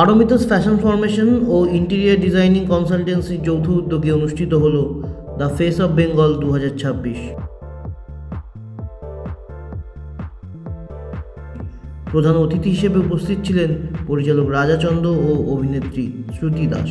Paromita's fashion formation ও interior designing কনসালটেন্সির যৌথ উদ্যোগে অনুষ্ঠিত হল দ্য ফেস অফ বেঙ্গল দু হাজার ছাব্বিশ। প্রধান অতিথি হিসেবে উপস্থিত ছিলেন পরিচালক রাজাচন্দ্র ও অভিনেত্রী শ্রুতি দাস।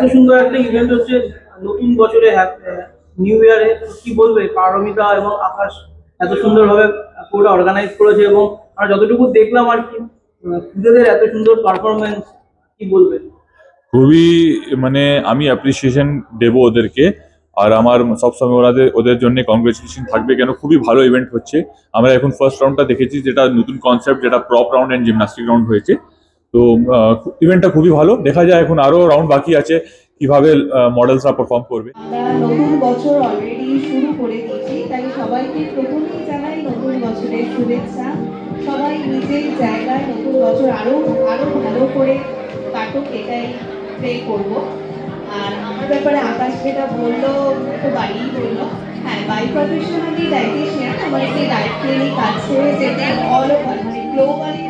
এত সুন্দর একটা ইভেন্ট হচ্ছে, নতুন বছরে নিউ ইয়ারে কি বলবে? পারমিতা এবং আকাশ এত সুন্দরভাবে পুরোটা অর্গানাইজ করেছে এবং আমরা যতটুকু দেখলাম আর কি পুজোদের এত সুন্দর পারফরমেন্স কি বলবে? খুবই মানে আমি অ্যাপ্রিসিয়েশন দেবো ওদেরকে। আর আমার সবসময় ওনাদের, ওদের জন্য কংগ্রেচুলেশন থাকবে কেন? খুবই ভালো ইভেন্ট হচ্ছে। আমরা এখন ফার্স্ট রাউন্ডটা দেখেছি, যেটা নতুন কনসেপ্ট যেটা prop round and gymnastic round হয়েছে। তো ইভেন্টটা খুবই ভালো। দেখা যায় এখন আরও রাউন্ড বাকি আছে, কীভাবে মডেলসরা পারফর্ম করবে। নতুন বছর অলরেডি শুরু করে দিয়েছি, তাই সবাইকে প্রথমেই জানাই নতুন বছরের শুভেচ্ছা। সবাই নিজের জায়গায় নতুন বছর ভালো করে কাটুক, এটাই প্রে করব। আর আমার ব্যাপারে আকাশ যেটা বলল তো বাড়িই বলল। হ্যাঁ বাই প্রফেশনালি ডায়েটিশিয়ান আমার একটি ডায়েট ক্লিনিক আছে, যেটা অল ওভার মানে গ্লোবালি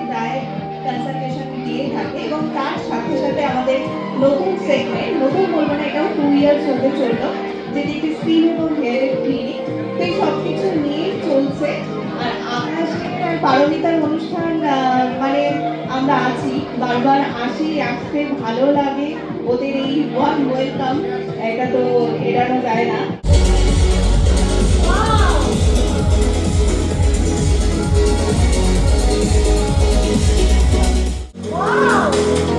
থাকে এবং তার সাথে সাথে আমাদের নতুন সেগমেন্ট নতুন বলব না, এটাও টু ইয়ার্স হতে চলল, যেটি একটি স্কিন এবং হেয়ারের ক্লিনিক তো এই সব কিছু নিয়েই চলছে। আর আকাশের আর পারমিতার অনুষ্ঠান মানে আমরা আছি, বারবার আসি, আসতে ভালো লাগে। ওদের এই ওয়ান ওয়েলকাম এটা তো এড়ানো যায় না। Wow.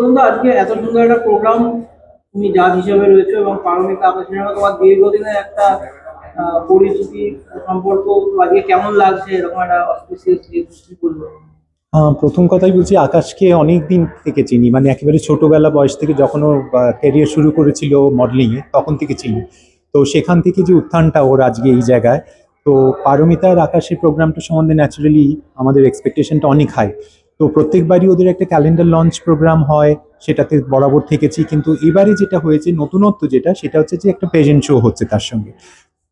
শান্তনু আজকে এত সুন্দর একটা প্রোগ্রাম তুমি জাজ হিসেবে রয়েছে এবং পারমিতা আকাশের সঙ্গে তোমার দীর্ঘদিনের একটা পরিচিতি সম্পর্ক আজকে কেমন লাগছে? এরকম একটা অস্পিসিয়াস কি বলব প্রথম কথাই বলছি, আকাশকে অনেক দিন থেকে চিনি মানে একেবারে ছোটবেলা বয়স থেকে যখন ও ক্যারিয়ার শুরু করেছিল মডেলিংয়ে তখন থেকে চিনি। তো সেখান থেকে যে উত্থানটা ওর আজকে এই জায়গায়, তো পারমিতার আকাশের প্রোগ্রামটা সম্বন্ধে ন্যাচারালি আমাদের এক্সপেকটেশনটা অনেক হাই তো প্রত্যেকবারই ওদের একটা ক্যালেন্ডার লঞ্চ প্রোগ্রাম হয়, সেটাতে বরাবর থেকেছি। কিন্তু এবারে যেটা হয়েছে, নতুনত্ব যেটা, সেটা হচ্ছে যে একটা প্রেজেন্ট শো হচ্ছে তার সঙ্গে।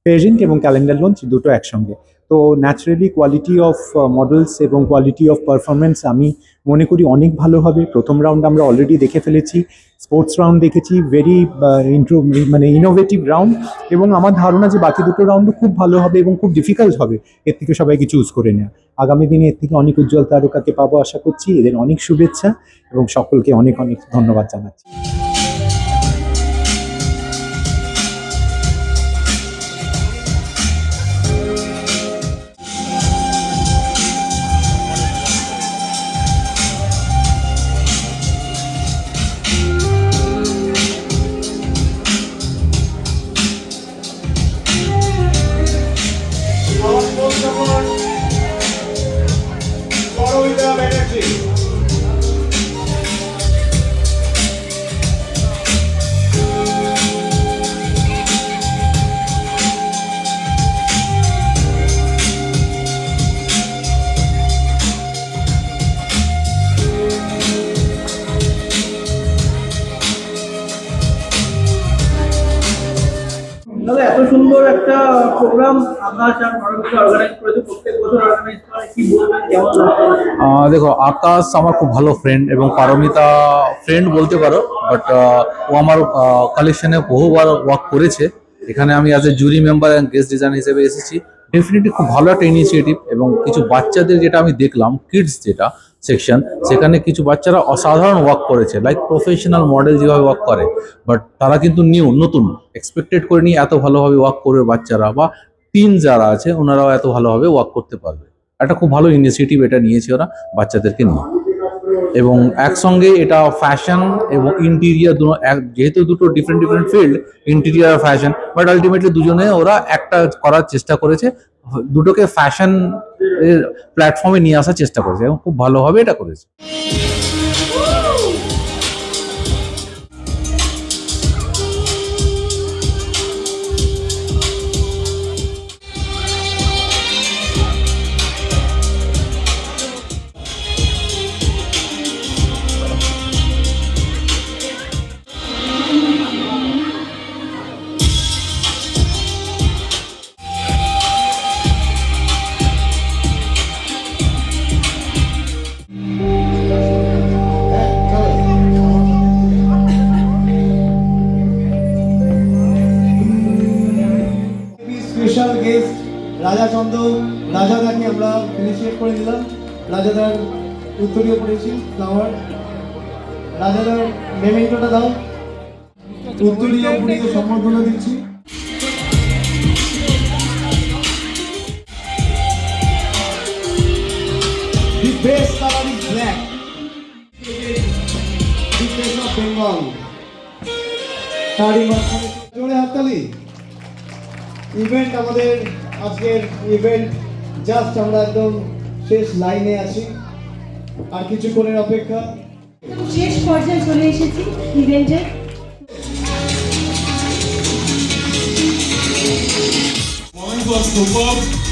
প্রেজেন্ট এবং ক্যালেন্ডার লঞ্চ দুটো একসঙ্গে। তো ন্যাচারালি কোয়ালিটি অফ মডেলস এবং কোয়ালিটি অফ পারফরমেন্স আমি মনে করি অনেক ভালো হবে। প্রথম রাউন্ড আমরা অলরেডি দেখে ফেলেছি স্পোর্টস রাউন্ড দেখেছি ভেরি ইন্ট্রো মানে ইনোভেটিভ রাউন্ড এবং আমার ধারণা যে বাকি দুটো রাউন্ডও খুব ভালো হবে এবং খুব ডিফিকাল্ট হবে, এর থেকে সবাইকে চুজ করে নেওয়া আগামী দিনে এর থেকে অনেক উজ্জ্বল তারকাকে পাবো আশা করছি, এদের অনেক শুভেচ্ছা এবং সকলকে অনেক অনেক ধন্যবাদ জানাচ্ছি। এত সুন্দর একটা প্রোগ্রাম অর্গানাইজ করেছে প্রত্যেক বছর অর্গানাইজ করে, কি বলবেন, কেমন দেখো, আকাশ আমার খুব ভালো ফ্রেন্ড এবং পারমিতা ফ্রেন্ড বলতে পারো বাট ও আমার কালেকশনে বহুবার ওয়ার্ক করেছে। এখানে আমি as a jury member and guest design হিসেবে এসেছি। ডেফিনেটলি খুব ভালো একটা ইনিশিয়েটিভ এবং কিছু বাচ্চাদের যেটা আমি দেখলাম কিডস যেটা সেকশন সেখানে কিছু বাচ্চারা অসাধারণ ওয়ার্ক করেছে লাইক প্রফেশনাল মডেল যেভাবে ওয়ার্ক করে বাট তারা কিন্তু নিউ নতুন এক্সপেক্টেড করে নিয়ে এত ভালোভাবে ওয়ার্ক করবে বাচ্চারা বা টিন যারা আছে, ওনারাও এত ভালোভাবে ওয়ার্ক করতে পারবে। একটা খুব ভালো ইনিশিয়েটিভ এটা নিয়েছে ওরা বাচ্চাদেরকে নিয়ে। এবং একসঙ্গে এটা ফ্যাশন এবং ইন্টিরিয়ার দু এক- যেহেতু দুটো ডিফারেন্ট ডিফারেন্ট ফিল্ড ইন্টিরিয়ার আর ফ্যাশন বাট আলটিমেটলি দুজনে ওরা একটা করার চেষ্টা করেছে দুটোকে ফ্যাশন প্ল্যাটফর্মে নিয়ে আসার চেষ্টা করেছে এবং খুব ভালোভাবে এটা করেছে। চন্দ্র রাজাদাকে আমরা ইনিশিয়েট করে দিলাম রাজাদার উত্তরীয় পড়েছি ফ্লাওয়ার রাজাদার মেমেন্টোটা দাও। উত্তরীয় পুরীয় সম্বর্ধনা দিচ্ছি। জোরে হাততালি। ইভেন্ট আমাদের আজকের ইভেন্ট জাস্ট আমরা একদম শেষ লাইনে আছি। আর কিছুক্ষণের অপেক্ষা। শেষ পর্যায়ে চলে এসেছি ইভেন্টের ও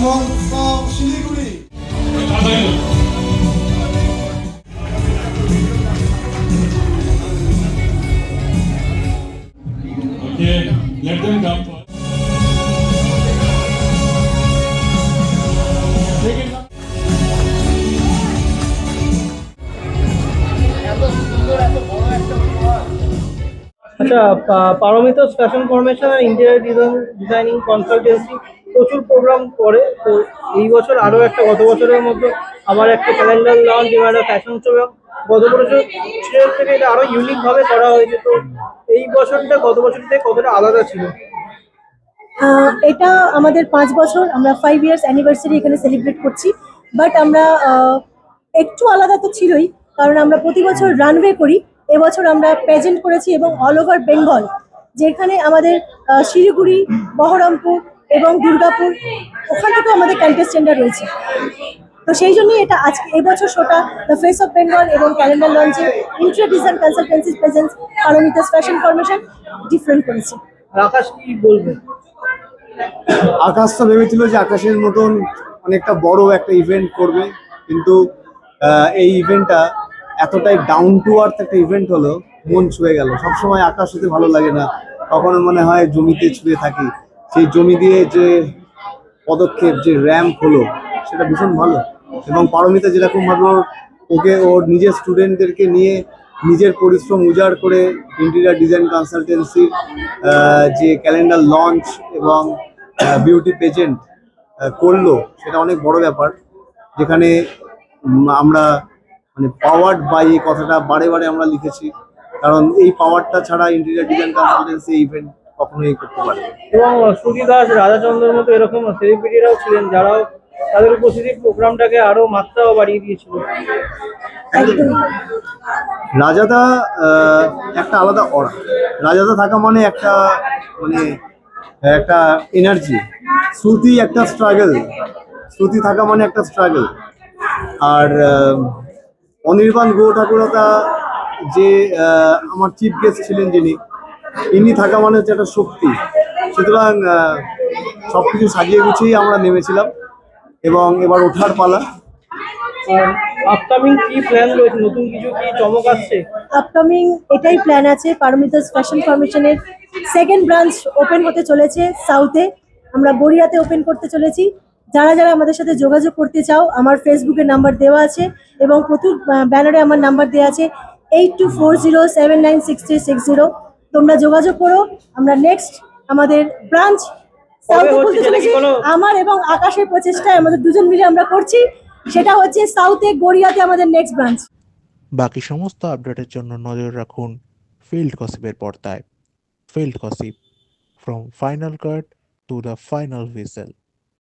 ফ্রম শিলিগুড়ি. আচ্ছা পা- পারমিতাস ফ্যাশন ফরমেশন আর ইন্টেরিয়ার ডিজাইনিং কনসালটেন্সি প্রচুর প্রোগ্রাম করে, তো এই বছর আরও একটা, গত বছরের মতো আবার একটা ক্যালেন্ডার লঞ্চ এবং একটা ফ্যাশন শো এবং গত বছর থেকে এটা আরও ইউনিকভাবে করা হয়েছে। তো এই বছরটা, গত বছর থেকে কতটা আলাদা ছিল? এটা আমাদের পাঁচ বছর, আমরা ফাইভ ইয়ার্স অ্যানিভার্সারি এখানে সেলিব্রেট করছি। বাট আমরা একটু আলাদা তো ছিলই, কারণ আমরা প্রতি বছর রানওয়ে করি। এবছর আমরা প্রেজেন্ট করেছি এবং অল ওভার বেঙ্গল যেখানে আমাদের শিলিগুড়ি, বহরমপুর এবং দুর্গাপুর ওখান থেকেও আমাদের কন্টেস্টেন্টরা রয়েছে। তো সেই জন্যই এটা আজকে এবছর শোটা দ্য ফেস অফ বেঙ্গল এবং ক্যালেন্ডার লঞ্চে intra design consultancy presence Paramita's fashion formation different করেছে। আকাশ কি বলবে? আকাশ তো ভেবেছিল যে আকাশের মতন অনেকটা বড় একটা ইভেন্ট করবে কিন্তু আহ, এই ইভেন্টটা এতটাই ডাউন টু আর্থ একটা ইভেন্ট হলো মন ছুঁয়ে গেল। সবসময় আকাশ হতে ভালো লাগে না। কখনো মনে হয় জমিতে ছুঁয়ে থাকি। সেই জমি দিয়ে যে পদক্ষেপ, যে র্যাম্প হলো, সেটা ভীষণ ভালো। এবং পারমিতা যেরকম ভাবে ওর, ওকে ওর নিজের স্টুডেন্টদেরকে নিয়ে নিজের পরিশ্রম উজাড় করে ইন্টেরিয়ার ডিজাইন কনসালটেন্সির যে ক্যালেন্ডার লঞ্চ এবং বিউটি পেজেন্ট করল, সেটা অনেক বড় ব্যাপার। যেখানে আমরা মানে পাওয়ার্ড বাই এই কথাটা বারে বারে আমরা লিখেছি। কারণ এই পাওয়ারটা ছাড়া ইন্টেরিয়ার ডিজাইন কনসালটেন্সি ইভেন্ট কখনোই করতে পারে এবং শ্রুতি দাস রাধাচন্দ্রের মতো এরকম সেলিব্রিটিরাও ছিলেন যারাও তাদের উপস্থিতি প্রোগ্রামটাকে আরও মাত্রাও বাড়িয়ে দিয়েছিল। রাজাদা একটা আলাদা অরা রাজাদা থাকা মানে একটা মানে একটা এনার্জি শ্রুতি একটা স্ট্রাগল শ্রুতি থাকা মানে একটা স্ট্রাগল আর অনির্বাণ গো ঠাকুরতা যে আমার চিফ গেস্ট ছিলেন যিনি ইনি থাকা মানে হচ্ছে একটা শক্তি। সুতরাং সব কিছু সাজিয়ে গুছিয়েই আমরা নেমেছিলাম এবং এবার ওঠার পালা। আপকামিং কি প্ল্যান রয়েছে? নতুন কিছু কি চমক আসছে? আপকামিং এটাই প্ল্যান আছে পারমিতাস ফ্যাশন ফরমেশনের সেকেন্ড ব্রাঞ্চ ওপেন হতে চলেছে সাউথে আমরা গড়িয়াতে ওপেন করতে চলেছি। যারা যারা আমাদের সাথে যোগাযোগ করতে চাও আমার ফেসবুকে নাম্বার দেওয়া আছে এবং প্রচুর ব্যানারে আমার নাম্বার দেওয়া আছে। Eight two four zero seven nine six three six zero তোমরা যোগাযোগ করো আমরা নেক্সট আমাদের ব্রাঞ্চ আমার এবং আকাশের প্রচেষ্টায় আমাদের দুজন মিলে আমরা করছি সেটা হচ্ছে সাউথে গড়িয়াতে আমাদের নেক্সট ব্রাঞ্চ বাকি সমস্ত আপডেটের জন্য নজর রাখুন ফিল্ড কসিপের পর্দায়। Field gossip from final cut to the final whistle